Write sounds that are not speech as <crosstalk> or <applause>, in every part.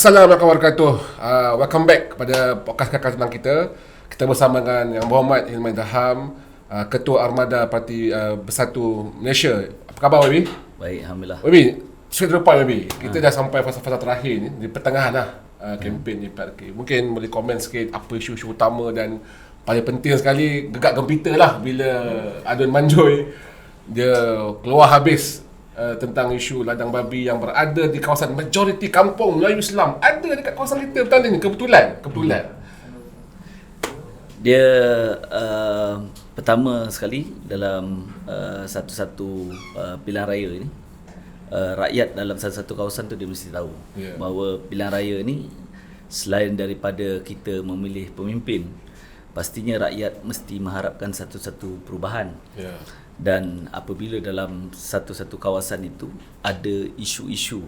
Assalamualaikum warahmatullahi wabarakatuh. Uh, welcome back kepada podcast kakak tentang kita. Kita bersama dengan Yang Berhormat Hilman Daham, uh, Ketua Armada Parti uh, Bersatu Malaysia. Apa khabar Wabi? Baik, Alhamdulillah. Wabi, straight to the point Wabi. Kita dah sampai fasa-fasa terakhir ni, di pertengahan lah uh, kempen ni. PRK. Mungkin boleh komen sikit apa isu-isu utama dan paling penting sekali gegak gempita lah bila Adun Manjoy dia keluar habis uh, tentang isu ladang babi yang berada di kawasan majoriti kampung Melayu Islam. Ada dekat kawasan kita bertanding ni kebetulan kebetulan. Dia uh, pertama sekali dalam uh, satu-satu uh, pilihan raya ini uh, rakyat dalam satu-satu kawasan tu dia mesti tahu Ya. bahawa pilihan raya ni selain daripada kita memilih pemimpin pastinya rakyat mesti mengharapkan satu-satu perubahan. Ya dan apabila dalam satu-satu kawasan itu ada isu-isu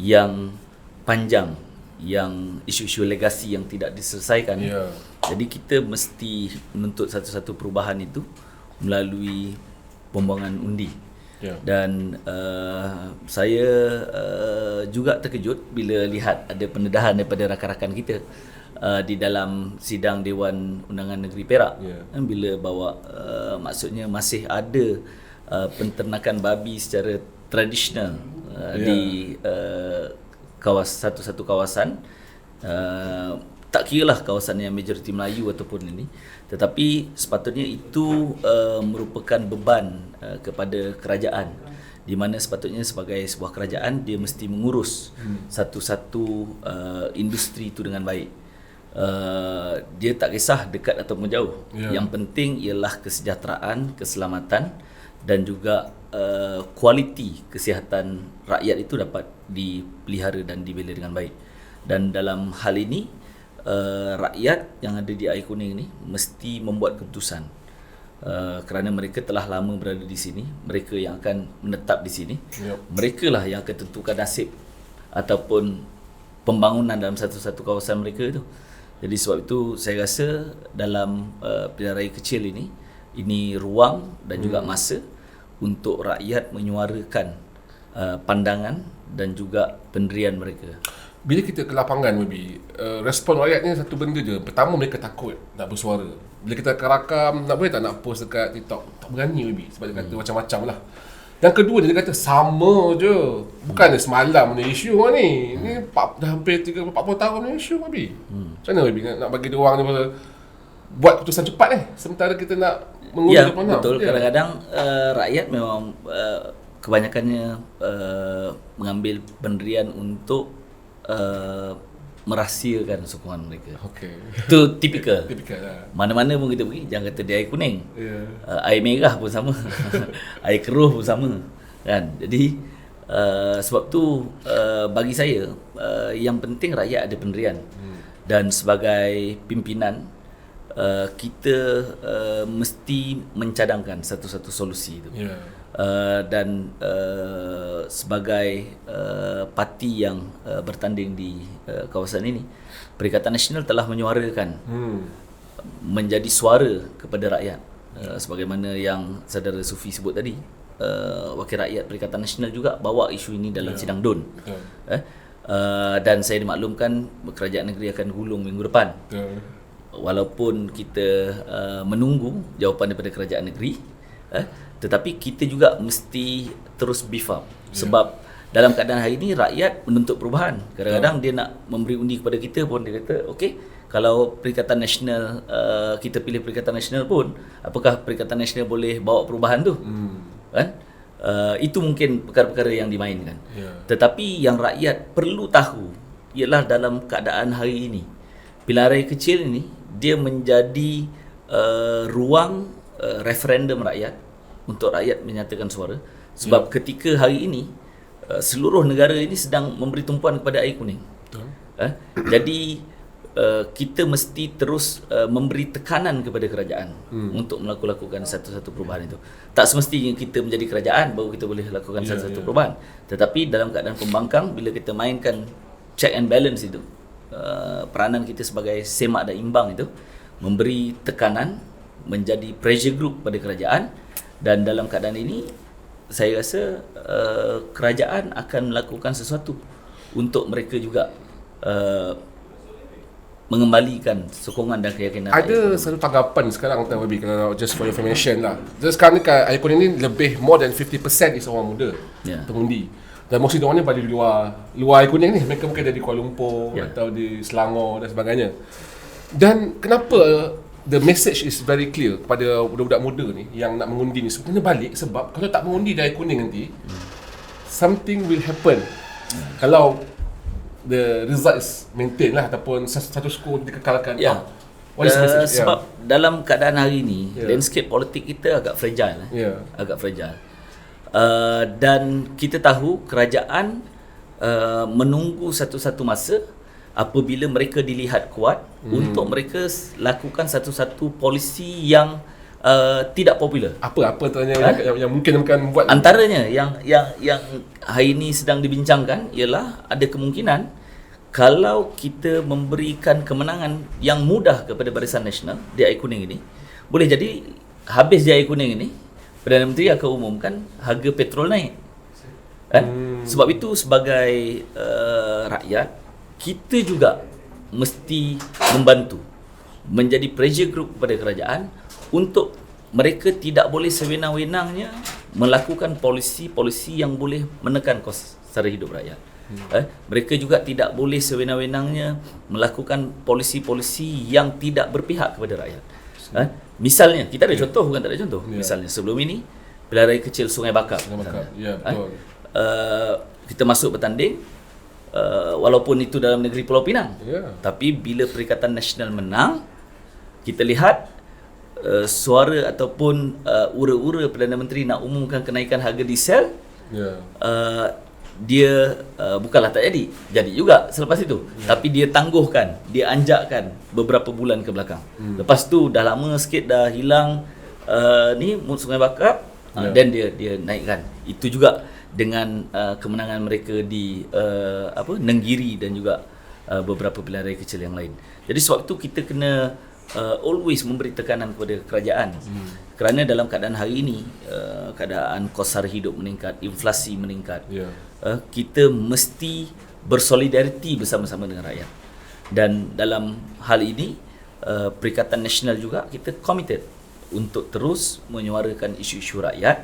yang panjang yang isu-isu legasi yang tidak diselesaikan Ya. jadi kita mesti menuntut satu-satu perubahan itu melalui pembuangan undi Ya. dan uh, saya uh, juga terkejut bila lihat ada pendedahan daripada rakan-rakan kita uh, di dalam sidang Dewan Undangan Negeri Perak Ya. kan bila bawa uh, maksudnya masih ada uh, penternakan babi secara tradisional uh, Ya. di uh, kawas satu-satu kawasan uh, tak kira lah kawasan yang majoriti Melayu ataupun ini tetapi sepatutnya itu uh, merupakan beban uh, kepada kerajaan di mana sepatutnya sebagai sebuah kerajaan dia mesti mengurus hmm. satu-satu uh, industri itu dengan baik uh, dia tak kisah dekat ataupun jauh Ya. yang penting ialah kesejahteraan keselamatan dan juga uh, kualiti kesihatan rakyat itu dapat dipelihara dan dibela dengan baik dan dalam hal ini uh, rakyat yang ada di air kuning ni mesti membuat keputusan uh, kerana mereka telah lama berada di sini mereka yang akan menetap di sini Yup. mereka lah yang akan tentukan nasib ataupun pembangunan dalam satu-satu kawasan mereka itu jadi sebab itu saya rasa dalam uh, pilihan raya kecil ini ini ruang dan juga masa untuk rakyat menyuarakan uh, pandangan dan juga pendirian mereka. bila kita ke lapangan maybe uh, respon rakyat ni satu benda je. Pertama mereka takut nak bersuara. Bila kita kerakam nak boleh tak nak post dekat TikTok? Tak berani maybe sebab dia kata Hmm. macam-macam lah yang kedua dia kata sama je bukan hmm. semalam ni isu orang ni ni empat- dah hampir 30 40 tahun ni isu maybe hmm. macam mana maybe nak, nak bagi dia orang ni pada- buat keputusan cepat eh sementara kita nak mengundi Ya, depan tau. betul. Ya. Kadang-kadang uh, rakyat memang uh, kebanyakannya uh, mengambil pendirian untuk uh, merahsiakan sokongan mereka. okey Itu tipikal. tipikal lah Mana-mana pun kita pergi, jangan kata dia air kuning. ya uh, air merah pun sama <laughs> air keruh pun sama kan jadi uh, sebab tu uh, bagi saya uh, yang penting rakyat ada pendirian hmm. dan sebagai pimpinan uh, kita uh, mesti mencadangkan satu-satu solusi itu ya Uh, dan uh, sebagai uh, parti yang uh, bertanding di uh, kawasan ini Perikatan Nasional telah menyuarakan hmm. menjadi suara kepada rakyat. Uh, sebagaimana yang saudara Sufi sebut tadi uh, wakil rakyat Perikatan Nasional juga bawa isu ini dalam yeah. sidang DUN. Betul eh? uh, dan saya dimaklumkan kerajaan negeri akan gulung minggu depan. Betul walaupun kita uh, menunggu jawapan daripada kerajaan negeri eh, tetapi kita juga mesti terus beef up. Sebab dalam keadaan hari ini rakyat menuntut perubahan. Kadang-kadang dia nak memberi undi kepada kita pun dia kata okey kalau Perikatan Nasional uh, kita pilih Perikatan Nasional pun apakah Perikatan Nasional boleh bawa perubahan tu? Hmm. Kan? Uh, itu mungkin perkara-perkara yang dimainkan. Ya. Tetapi yang rakyat perlu tahu ialah dalam keadaan hari ini pilihan raya kecil ini dia menjadi uh, ruang uh, referendum rakyat untuk rakyat menyatakan suara sebab ketika hari ini uh, seluruh negara ini sedang memberi tumpuan kepada air kuning betul Eh? Jadi uh, kita mesti terus uh, memberi tekanan kepada kerajaan hmm. untuk melakukan satu-satu perubahan itu. Tak semestinya kita menjadi kerajaan baru kita boleh lakukan Ya, satu-satu ya. perubahan. Tetapi dalam keadaan pembangkang bila kita mainkan check and balance itu, uh, peranan kita sebagai semak dan imbang itu memberi tekanan menjadi pressure group pada kerajaan dan dalam keadaan ini saya rasa uh, kerajaan akan melakukan sesuatu untuk mereka juga uh, mengembalikan sokongan dan keyakinan Ada satu tanggapan sekarang Tuan Wabi kalau just for information lah. Just sekarang ni kat Ayah Kuning ni lebih more than 50% is orang muda Ya. pengundi. Dan mostly diorang ni pada di luar luar Kuning ni. Mereka mungkin ada di Kuala Lumpur Ya. atau di Selangor dan sebagainya. Dan kenapa the message is very clear kepada budak-budak muda ni yang nak mengundi ni sebenarnya balik sebab kalau tak mengundi di Ayah Kuning nanti something will happen. Kalau the result is maintain lah ataupun status quo dikekalkan. Ya. Ah, What is Uh, message? Ya. sebab dalam keadaan hari ini Ya. landscape politik kita agak fragile eh. Ya. agak fragile uh, dan kita tahu kerajaan uh, menunggu satu-satu masa apabila mereka dilihat kuat hmm. untuk mereka lakukan satu-satu polisi yang uh, tidak popular apa apa tu yang, yang, yang, yang mungkin akan buat Antaranya yang yang yang hari ini sedang dibincangkan ialah ada kemungkinan kalau kita memberikan kemenangan yang mudah kepada Barisan Nasional di Air Kuning ini, boleh jadi habis di Air Kuning ini, Perdana Menteri akan umumkan harga petrol naik. Kan? Hmm. Sebab itu sebagai uh, rakyat, kita juga mesti membantu menjadi pressure group kepada kerajaan untuk mereka tidak boleh sewenang-wenangnya melakukan polisi-polisi yang boleh menekan kos sara hidup rakyat. Hmm. Eh, mereka juga tidak boleh sewenang-wenangnya melakukan polisi-polisi yang tidak berpihak kepada rakyat. Eh, misalnya, kita ada contoh bukan tak ada contoh. Ya. Misalnya sebelum ini pilihan raya kecil Sungai Bakap. Sungai Bakap. misalnya. Ya, Eh, betul. uh, kita masuk bertanding uh, walaupun itu dalam negeri Pulau Pinang. Ya. Tapi bila Perikatan Nasional menang, kita lihat uh, suara ataupun uh, ura-ura Perdana Menteri nak umumkan kenaikan harga diesel, Ya. uh, dia uh, bukanlah tak jadi, jadi juga selepas itu. Ya. Tapi dia tangguhkan, dia anjakkan beberapa bulan ke belakang. Hmm. Lepas tu dah lama sikit dah hilang uh, ni Sungai Bakap uh, Ya. dan dia dia naikkan. Itu juga dengan uh, kemenangan mereka di uh, apa Nenggiri dan juga uh, beberapa pilihan raya kecil yang lain. Jadi sebab itu kita kena uh, always memberi tekanan kepada kerajaan. Hmm. Kerana dalam keadaan hari ini uh, keadaan kos sara hidup meningkat, inflasi meningkat. Ya. Uh, kita mesti bersolidariti bersama-sama dengan rakyat. Dan dalam hal ini uh, Perikatan Nasional juga kita committed untuk terus menyuarakan isu-isu rakyat,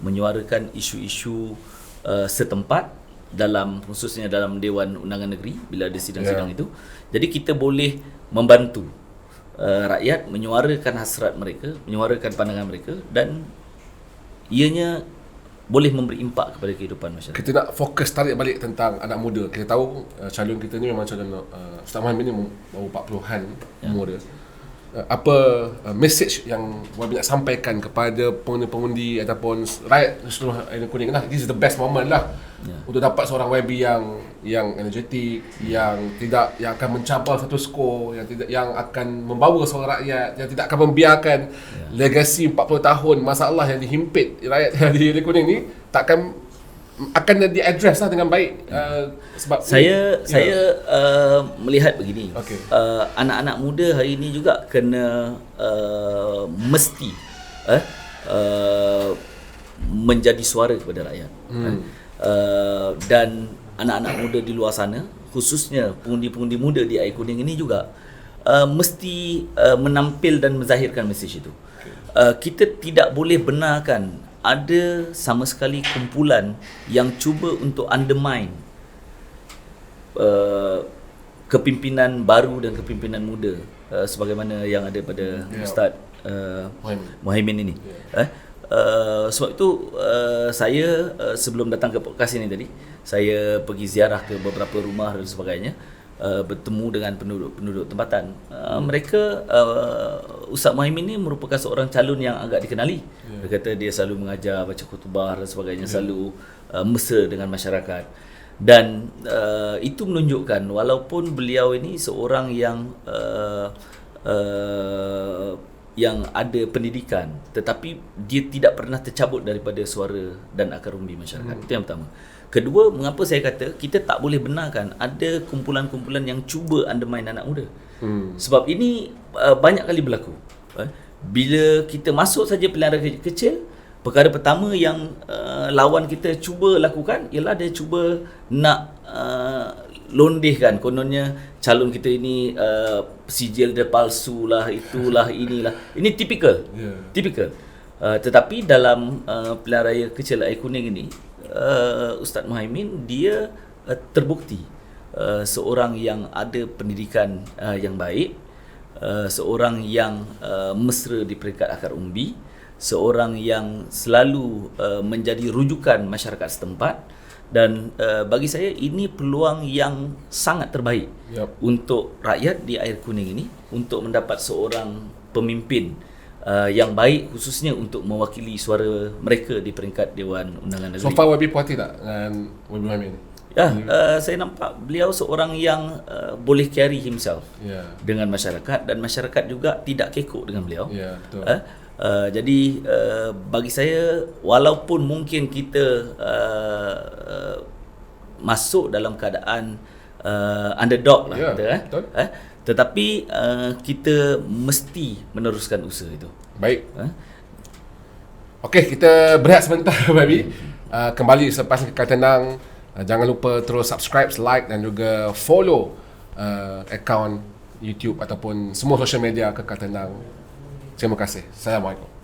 menyuarakan isu-isu uh, setempat dalam khususnya dalam Dewan Undangan Negeri bila ada sidang-sidang Ya. itu. Jadi kita boleh membantu uh, rakyat menyuarakan hasrat mereka, menyuarakan pandangan mereka dan ianya boleh memberi impak kepada kehidupan masyarakat. Kita nak fokus tarik balik tentang anak muda. Kita tahu uh, calon kita ni memang calon uh, Ustaz Muhammad ni baru 40-an Ya. umur dia. Uh, apa uh, message yang Wabi nak sampaikan kepada pengundi-pengundi ataupun rakyat seluruh Air Kuning lah. This is the best moment lah. Ya. Untuk dapat seorang YB yang yang energetik, yang tidak yang akan mencabar satu skor, yang tidak yang akan membawa suara rakyat, yang tidak akan membiarkan Ya. legasi 40 tahun masalah yang dihimpit rakyat <laughs> di Air Kuning ni takkan akan diadres lah dengan baik uh, sebab Saya Ya. saya uh, melihat begini. Okey. Uh, anak-anak muda hari ini juga kena uh, mesti uh, uh, menjadi suara kepada rakyat. Hmm. Uh, dan anak-anak muda di luar sana khususnya pengundi-pengundi muda di Air Kuning ini juga uh, mesti uh, menampil dan menzahirkan mesej itu. Uh, kita tidak boleh benarkan ada sama sekali kumpulan yang cuba untuk undermine uh, kepimpinan baru dan kepimpinan muda uh, sebagaimana yang ada pada Ya. Ustaz uh. Muhaimin ini. Eh? Uh, sebab itu uh, saya uh, sebelum datang ke podcast ini tadi saya pergi ziarah ke beberapa rumah dan sebagainya uh, bertemu dengan penduduk-penduduk tempatan. Uh, mereka uh, Ustaz Muhaimin ini merupakan seorang calon yang agak dikenali. Dia kata dia selalu mengajar baca khutbah dan sebagainya, yeah. selalu uh, mesra dengan masyarakat. Dan uh, itu menunjukkan walaupun beliau ini seorang yang uh, uh, yang ada pendidikan tetapi dia tidak pernah tercabut daripada suara dan akar umbi masyarakat. Hmm. Itu yang pertama. Kedua, mengapa saya kata kita tak boleh benarkan ada kumpulan-kumpulan yang cuba undermine anak muda. Hmm. Sebab ini uh, banyak kali berlaku. Eh? Bila kita masuk saja raya kecil, perkara pertama yang uh, lawan kita cuba lakukan ialah dia cuba nak uh, londehkan kononnya calon kita ini uh, sijil dia palsu lah itulah <laughs> inilah. Ini typical Ya. typical uh, tetapi dalam uh, pilihan raya kecil air kuning ini uh, Ustaz Muhaimin dia uh, terbukti uh, seorang yang ada pendidikan uh, yang baik uh, seorang yang uh, mesra di peringkat akar umbi seorang yang selalu uh, menjadi rujukan masyarakat setempat dan uh, bagi saya ini peluang yang sangat terbaik Yup. untuk rakyat di air kuning ini untuk mendapat seorang pemimpin uh, yang baik khususnya untuk mewakili suara mereka di peringkat Dewan Undangan So Negeri. far YB puas hati tak dengan YB Muhammad ni? Ya, uh, saya nampak beliau seorang yang uh, boleh carry himself Ya. dengan masyarakat dan masyarakat juga tidak kekok dengan beliau. Ya, betul. Uh, uh, jadi uh, bagi saya walaupun mungkin kita uh, uh, masuk dalam keadaan uh, underdog lah Ya, kita eh. betul. Eh, tetapi uh, kita mesti meneruskan usaha itu. Baik. Eh? Okey, kita berehat sebentar <laughs> baby. Uh, kembali selepas kekal tenang. Uh, jangan lupa terus subscribe, like dan juga follow uh, akaun YouTube ataupun semua social media kekal tenang. Terima kasih. Assalamualaikum.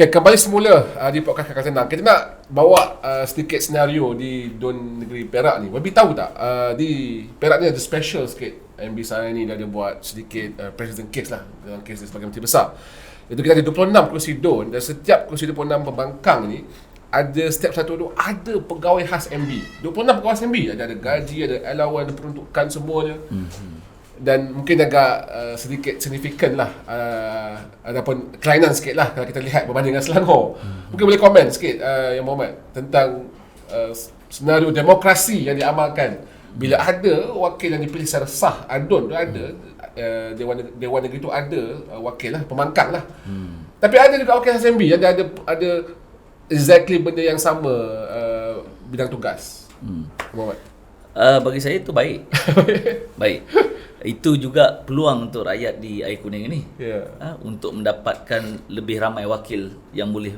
Okay, kembali semula uh, di podcast Kakak Senang. Kita nak bawa uh, sedikit senario di Don Negeri Perak ni. Wabi tahu tak? Uh, di Perak ni ada special sikit. MB saya ni dia ada buat sedikit uh, president case lah. Dalam case dia sebagai menteri besar. Itu kita ada 26 kursi Don dan setiap kursi 26 pembangkang ni ada setiap satu tu ada pegawai khas MB. 26 pegawai khas MB. Ada, ada gaji, ada allowance, ada peruntukan semuanya. Mm-hmm dan mungkin agak uh, sedikit signifikan lah uh, ataupun kelainan sikit lah kalau kita lihat berbanding dengan Selangor hmm. mungkin boleh komen sikit uh, yang Muhammad tentang uh, senario demokrasi yang diamalkan bila ada wakil yang dipilih secara sah adun tu ada uh, Dewan Dewan Negeri tu ada uh, wakil lah pemangkang lah hmm. tapi ada juga wakil SMB yang dia ada ada exactly benda yang sama uh, bidang tugas hmm. Muhammad Uh, bagi saya itu baik. <laughs> baik. Itu juga peluang untuk rakyat di air kuning ini. Ya. Ha, untuk mendapatkan lebih ramai wakil yang boleh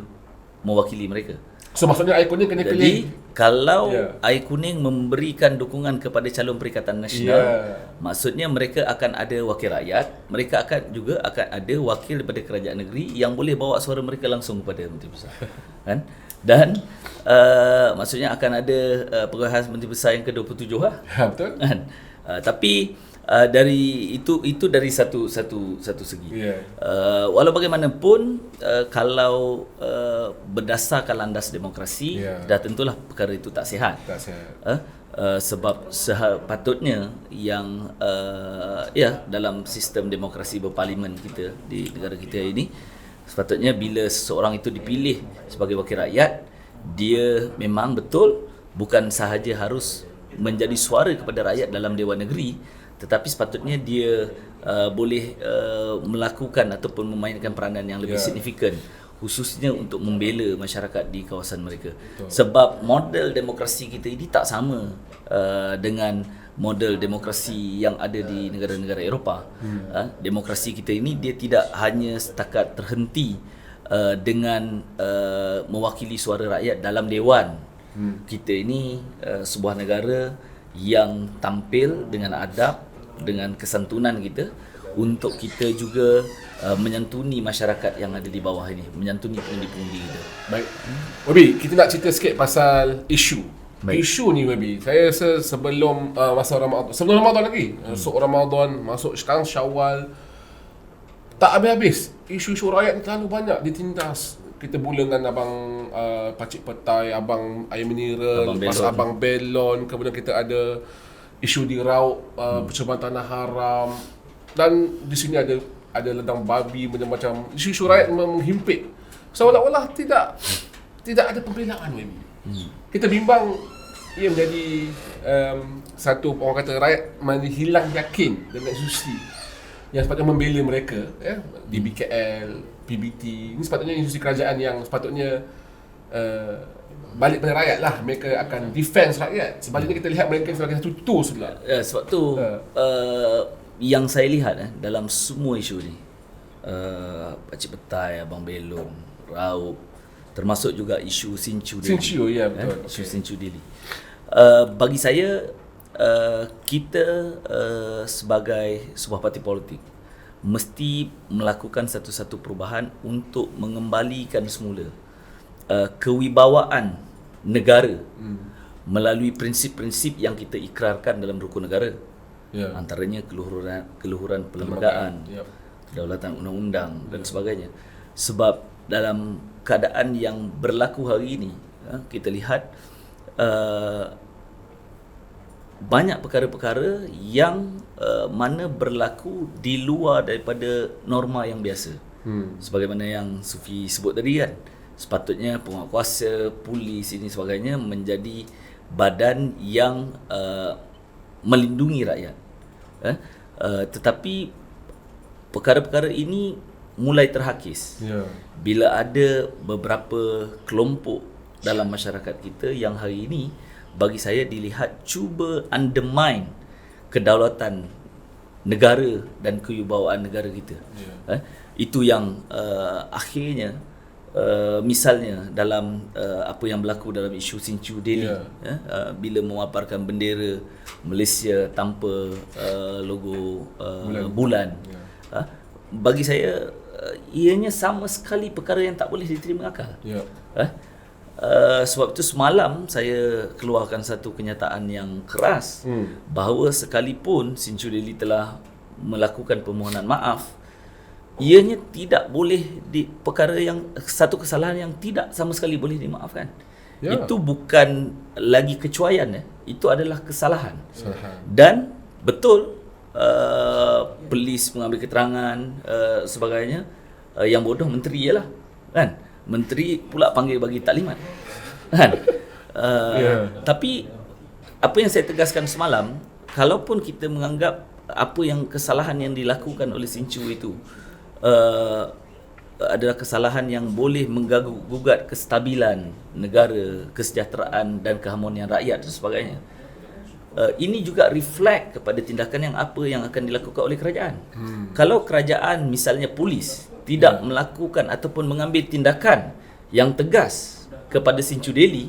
mewakili mereka. So maksudnya air kuning kena Jadi pilih. kalau Ya. air kuning memberikan dukungan kepada calon Perikatan Nasional, Ya. maksudnya mereka akan ada wakil rakyat, mereka akan juga akan ada wakil daripada kerajaan negeri yang boleh bawa suara mereka langsung kepada Menteri Besar. <laughs> kan? Dan uh, maksudnya akan ada uh, pegawai Menteri Besar yang ke-27 lah. Ha, betul? Kan? Uh, tapi uh, dari itu itu dari satu satu satu segi. Ya. Uh, walau bagaimanapun uh, kalau uh, berdasarkan landas demokrasi Ya. dah tentulah perkara itu tak sihat. Tak sihat. Uh, uh, sebab sepatutnya yang uh, ya dalam sistem demokrasi berparlimen kita di negara kita ini sepatutnya bila seseorang itu dipilih sebagai wakil rakyat dia memang betul bukan sahaja harus menjadi suara kepada rakyat dalam dewan negeri tetapi sepatutnya dia uh, boleh uh, melakukan ataupun memainkan peranan yang lebih Ya. signifikan khususnya untuk membela masyarakat di kawasan mereka. Betul. Sebab model demokrasi kita ini tak sama uh, dengan model demokrasi yang ada di negara-negara Eropah. Hmm. Uh, demokrasi kita ini dia tidak hanya setakat terhenti uh, dengan uh, mewakili suara rakyat dalam dewan. Hmm. Kita ini uh, sebuah negara yang tampil dengan adab, dengan kesantunan kita untuk kita juga uh, menyantuni masyarakat yang ada di bawah ini, menyantuni pengundi-pengundi kita. Baik. Wabi, kita nak cerita sikit pasal isu. Baik. Isu ni Wabi, saya rasa sebelum uh, masa Ramadan, sebelum Ramadan lagi, hmm. masuk Ramadan, masuk sekarang Syawal, tak habis-habis. Isu-isu rakyat ni terlalu banyak ditindas. Kita mula dengan abang uh, Pacik Petai, abang air mineral, Abang lepas Belon. abang Belon, kemudian kita ada isu di Rauk, uh, percubaan tanah haram dan di sini ada ada ledang babi macam-macam isu-isu rakyat menghimpit seolah-olah tidak tidak ada pembelaan Wabi. Hmm. Kita bimbang ia menjadi um, satu orang kata rakyat menghilang yakin dengan institusi yang sepatutnya membela mereka ya di BKL, PBT. Ini sepatutnya institusi kerajaan yang sepatutnya uh, balik pada rakyat lah. Mereka akan defense rakyat. Sebaliknya kita lihat mereka sebagai satu tools pula. Ya, sebab tu Ha. uh, yang saya lihat eh, dalam semua isu ni uh, Pakcik Petai, Abang Belong, Raup termasuk juga isu Sinchu Deli. Sinchu, ya, Eh, betul. Isu Okey. Sinchu Deli. Uh, bagi saya uh, kita uh, sebagai sebuah parti politik mesti melakukan satu-satu perubahan untuk mengembalikan semula uh, kewibawaan negara hmm. melalui prinsip-prinsip yang kita ikrarkan dalam rukun negara Ya. antaranya keluhuran keluhuran perlembagaan, Ya. kedaulatan undang-undang dan sebagainya. Sebab dalam keadaan yang berlaku hari ini, ha, kita lihat uh, banyak perkara-perkara yang uh, mana berlaku di luar daripada norma yang biasa. Hmm. Sebagaimana yang Sufi sebut tadi kan, sepatutnya penguatkuasa, polis ini sebagainya menjadi badan yang uh, melindungi rakyat. Eh? Uh, tetapi perkara-perkara ini mulai terhakis Ya. bila ada beberapa kelompok dalam masyarakat kita yang hari ini bagi saya dilihat cuba undermine kedaulatan negara dan kewibawaan negara kita. Ya. Eh, itu yang uh, akhirnya uh, misalnya dalam uh, apa yang berlaku dalam isu Sinchu Delhi Ya. eh, uh, bila memaparkan bendera Malaysia tanpa uh, logo uh, Bulan. bulan. Ya. Ha? Bagi saya uh, ianya sama sekali perkara yang tak boleh diterima akal. Ya. Eh? Uh, sebab itu semalam saya keluarkan satu kenyataan yang keras Hmm. bahawa sekalipun Sinchu Deli telah melakukan permohonan maaf ianya tidak boleh di perkara yang satu kesalahan yang tidak sama sekali boleh dimaafkan. Ya. Itu bukan lagi kecuaian ya. Itu adalah kesalahan. Kesalahan. Dan betul uh, polis mengambil keterangan uh, sebagainya uh, yang bodoh menteri ialah kan menteri pula panggil bagi taklimat kan uh, Ya. tapi apa yang saya tegaskan semalam kalaupun kita menganggap apa yang kesalahan yang dilakukan oleh Sinchu itu uh, adalah kesalahan yang boleh mengganggu gugat kestabilan negara, kesejahteraan dan keharmonian rakyat dan sebagainya. Uh, ini juga reflect kepada tindakan yang apa yang akan dilakukan oleh kerajaan. Hmm. Kalau kerajaan misalnya polis tidak yeah. melakukan ataupun mengambil tindakan yang tegas kepada Sinchu Deli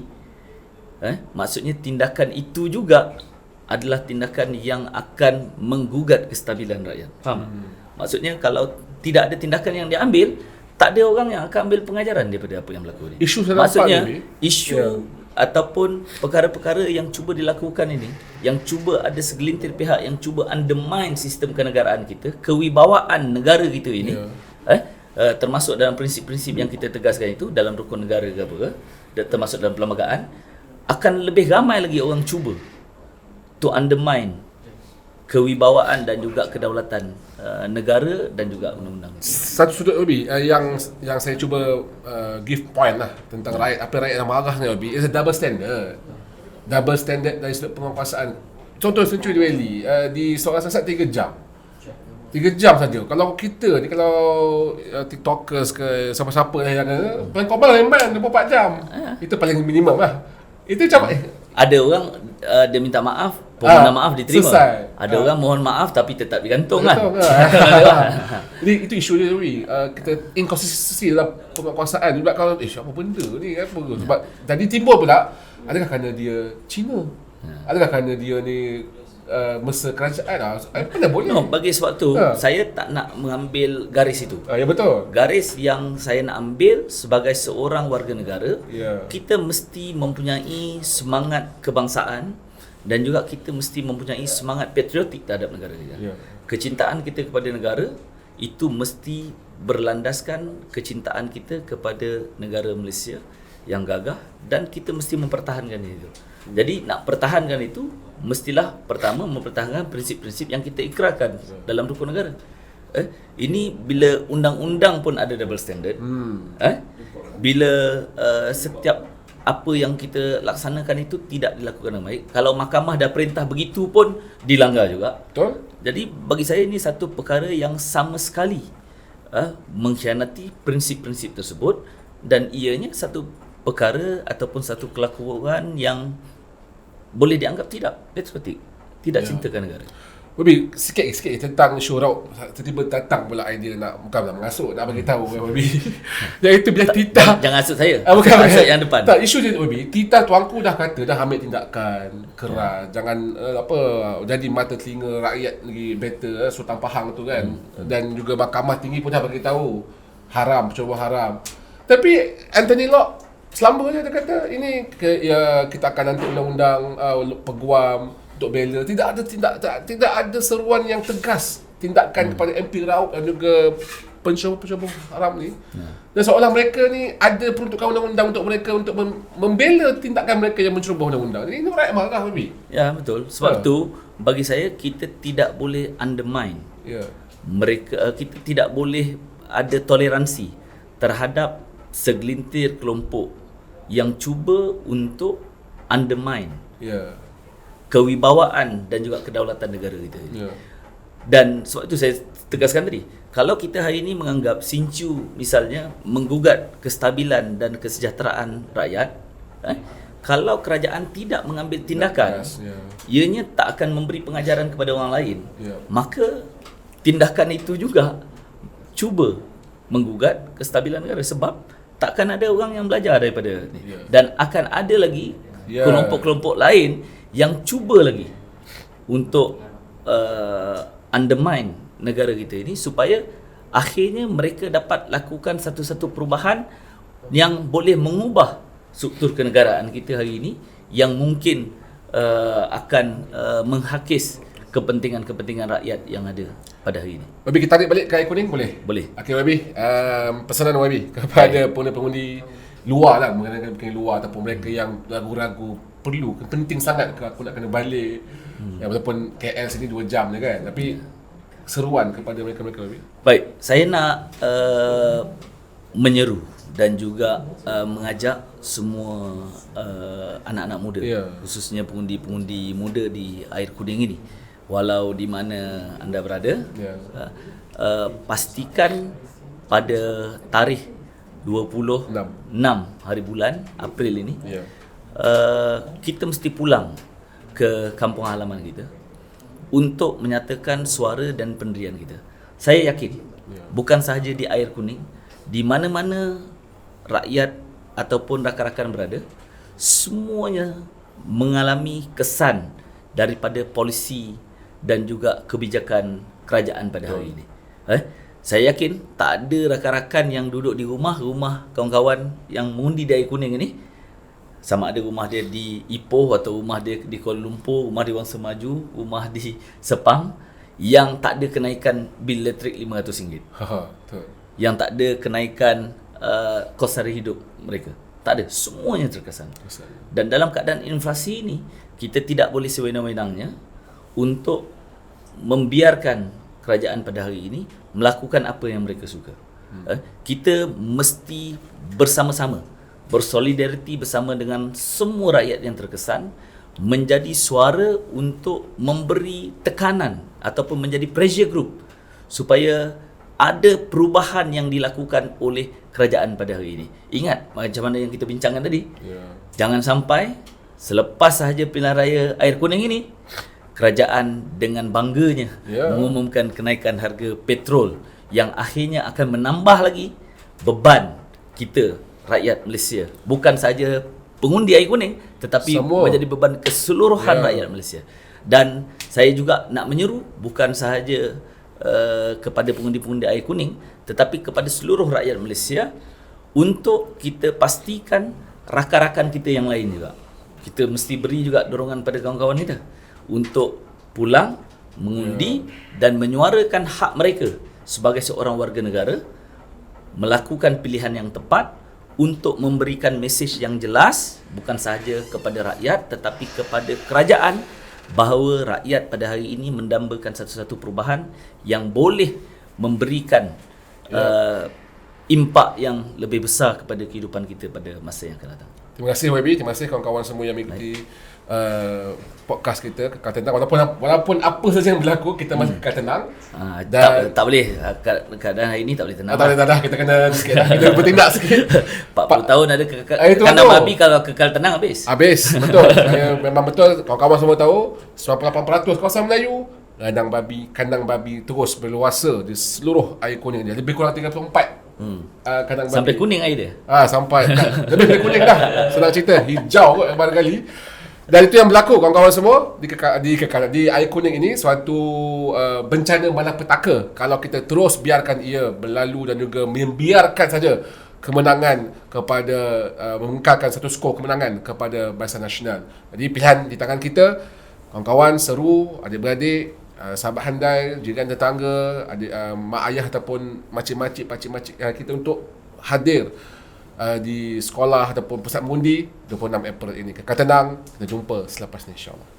eh maksudnya tindakan itu juga adalah tindakan yang akan menggugat kestabilan rakyat faham hmm. Maksudnya kalau tidak ada tindakan yang diambil tak ada orang yang akan ambil pengajaran daripada apa yang berlaku ni Isu saya maksudnya ni, isu Ya. ataupun perkara-perkara yang cuba dilakukan ini yang cuba ada segelintir pihak yang cuba undermine sistem kenegaraan kita kewibawaan negara kita ini Ya. eh uh, termasuk dalam prinsip-prinsip yang kita tegaskan itu dalam rukun negara ke apa ke dan termasuk dalam perlembagaan akan lebih ramai lagi orang cuba to undermine kewibawaan dan juga kedaulatan uh, negara dan juga undang-undang Satu sudut lebih uh, yang yang saya cuba uh, give point lah tentang rakyat apa rakyat yang marah ni lebih is a double standard. Double standard dari sudut penguasaan. Contoh Century Valley uh, di seorang sesat 3 jam. 3 jam saja. Kalau kita ni kalau uh, TikTokers ke siapa-siapa yang uh, paling korban lain main 24 jam. Itu paling minimum lah. Itu macam eh, ada orang uh, dia minta maaf Ah, permohonan maaf diterima selesai. ada Ah. orang mohon maaf tapi tetap digantung kan kan? <laughs> Jadi itu isu dia Wi. Uh, kita inconsistency dalam penguasaan. Sebab kalau eh apa benda ni apa sebab jadi timbul pula adakah kerana dia Cina? Adakah kerana dia ni uh, mesa kerajaan lah? Eh, mana boleh? no, bagi sebab tu Ha. saya tak nak mengambil garis itu Ah, ya betul. garis yang saya nak ambil sebagai seorang warga negara Ya. kita mesti mempunyai semangat kebangsaan dan juga kita mesti mempunyai semangat patriotik terhadap negara kita. Ya. Kecintaan kita kepada negara itu mesti berlandaskan kecintaan kita kepada negara Malaysia yang gagah dan kita mesti mempertahankan itu. Jadi nak pertahankan itu mestilah pertama mempertahankan prinsip-prinsip yang kita ikrarkan dalam rukun negara. Eh, ini bila undang-undang pun ada double standard. Hmm. Eh, bila uh, setiap apa yang kita laksanakan itu tidak dilakukan dengan baik. Kalau mahkamah dah perintah begitu pun dilanggar juga. Betul? Jadi bagi saya ini satu perkara yang sama sekali uh, mengkhianati prinsip-prinsip tersebut dan ianya satu perkara ataupun satu kelakuan yang boleh dianggap tidak patriotik, tidak Ya. cintakan negara. Babi, sikit-sikit tentang show raut Tiba-tiba datang pula idea nak Bukan nak mengasuk Nak bagi tahu <laughs> Babi Yang itu bila Tita Jangan asut saya. Ah, bukan, Asut yang depan. Tak, isu dia Babi Tita tuanku dah kata Dah ambil tindakan Keras. Jangan uh, apa Jadi mata telinga rakyat Lagi better uh, Sultan Pahang tu kan. Dan juga mahkamah tinggi pun dah bagi tahu. Haram Cuba haram. Tapi Anthony Locke Selamba je dia kata Ini ke, ya, Kita akan nanti undang-undang uh, Peguam Untuk bela Tidak ada tidak, tidak, tidak ada seruan yang tegas Tindakan kepada MP Raub Dan juga Pencoba-pencoba haram ni dan seolah mereka ni ada peruntukan undang-undang untuk mereka untuk mem- membela tindakan mereka yang menceroboh undang-undang. Ini rakyat marah Babi. Ya, betul. Sebab Ha. tu bagi saya kita tidak boleh undermine Ya. mereka uh, kita tidak boleh ada toleransi terhadap segelintir kelompok yang cuba untuk undermine Ya. Kewibawaan dan juga kedaulatan negara kita. Ya. Dan sebab itu saya tegaskan tadi, kalau kita hari ini menganggap Sincu misalnya menggugat kestabilan dan kesejahteraan rakyat, eh, kalau kerajaan tidak mengambil tindakan, Tegas, ya. ianya tak akan memberi pengajaran kepada orang lain, Ya. maka tindakan itu juga cuba menggugat kestabilan negara sebab takkan ada orang yang belajar daripada ni. Ya. Dan akan ada lagi Ya. kelompok-kelompok lain yang cuba lagi untuk uh, undermine negara kita ini supaya akhirnya mereka dapat lakukan satu-satu perubahan yang boleh mengubah struktur kenegaraan kita hari ini yang mungkin uh, akan uh, menghakis kepentingan-kepentingan rakyat yang ada pada hari ini. Babi kita tarik balik ke air kuning boleh? Boleh. Okey Babi, um, pesanan Babi <laughs> kepada pengundi-pengundi luar lah mengenai pengundi luar ataupun mereka yang ragu-ragu perlu penting sangat ke aku nak kena balik hmm. yang ataupun KL sini 2 jam je kan tapi seruan kepada mereka-mereka Baik, saya nak uh, menyeru dan juga uh, mengajak semua uh, anak-anak muda Ya. khususnya pengundi-pengundi muda di air kuning ini walau di mana anda berada Ya. uh, uh, pastikan pada tarikh 26 hari bulan April ini Ya. Uh, kita mesti pulang ke kampung halaman kita untuk menyatakan suara dan pendirian kita. Saya yakin Ya. bukan sahaja di air kuning, di mana-mana rakyat ataupun rakan-rakan berada semuanya mengalami kesan daripada polisi dan juga kebijakan kerajaan pada hari ini. Eh, saya yakin tak ada rakan-rakan yang duduk di rumah, rumah kawan-kawan yang mengundi di air kuning ini sama ada rumah dia di Ipoh atau rumah dia di Kuala Lumpur, rumah di Wangsa Maju, rumah di Sepang yang tak ada kenaikan bil elektrik RM500. Ha, ha, betul. Yang tak ada kenaikan uh, kos sara hidup mereka. Tak ada, semuanya terkesan. Kesan. Dan dalam keadaan inflasi ini, kita tidak boleh sewenang-wenangnya untuk membiarkan kerajaan pada hari ini melakukan apa yang mereka suka. Hmm. Kita mesti bersama-sama bersolidariti bersama dengan semua rakyat yang terkesan menjadi suara untuk memberi tekanan ataupun menjadi pressure group supaya ada perubahan yang dilakukan oleh kerajaan pada hari ini. Ingat macam mana yang kita bincangkan tadi. Ya. Jangan sampai selepas sahaja pilihan raya air kuning ini kerajaan dengan bangganya Ya. mengumumkan kenaikan harga petrol yang akhirnya akan menambah lagi beban kita rakyat Malaysia. Bukan saja pengundi air kuning tetapi Semua. menjadi beban keseluruhan Ya. rakyat Malaysia. Dan saya juga nak menyeru bukan sahaja uh, kepada pengundi-pengundi air kuning tetapi kepada seluruh rakyat Malaysia untuk kita pastikan rakan-rakan kita yang lain juga. Kita mesti beri juga dorongan pada kawan-kawan kita untuk pulang mengundi dan menyuarakan hak mereka sebagai seorang warga negara melakukan pilihan yang tepat untuk memberikan mesej yang jelas bukan sahaja kepada rakyat tetapi kepada kerajaan bahawa rakyat pada hari ini mendambakan satu-satu perubahan yang boleh memberikan Ya. uh, impak yang lebih besar kepada kehidupan kita pada masa yang akan datang. Terima kasih YB, terima kasih kawan-kawan semua yang mengikuti uh, podcast kita Kekal Tenang. Walaupun walaupun apa saja yang berlaku, kita masih kekal tenang. Uh, Dan- tak, tak boleh ke- keadaan hari ini tak boleh tenang. Ah, tak boleh dah, kita kena sikit lah. <laughs> Kita bertindak sikit. 40 tahun ada kekal Ah, kandang tu. babi kalau kekal tenang habis. Habis, betul. <laughs> Saya memang betul. Kawan-kawan semua tahu, 98% kawasan Melayu, kandang babi, kandang babi terus berluasa di seluruh air kuning dia. Lebih kurang 34 hmm. uh, kandang babi. Sampai kuning air dia. Ah sampai dah, lebih dari kuning dah. Senang cerita hijau kot barangkali. Dan itu yang berlaku kawan-kawan semua. Di di kekal, di air kuning ini suatu uh, bencana malapetaka. Kalau kita terus biarkan ia berlalu dan juga membiarkan saja kemenangan kepada uh, mengekalkan satu skor kemenangan kepada Barisan Nasional. Jadi pilihan di tangan kita kawan-kawan seru adik-beradik uh, sahabat handai jiran tetangga adik uh, mak ayah ataupun makcik-makcik pakcik-makcik uh, kita untuk hadir uh, di sekolah ataupun pusat mengundi 26 April ini. Kekal tenang, kita jumpa selepas ni insyaAllah.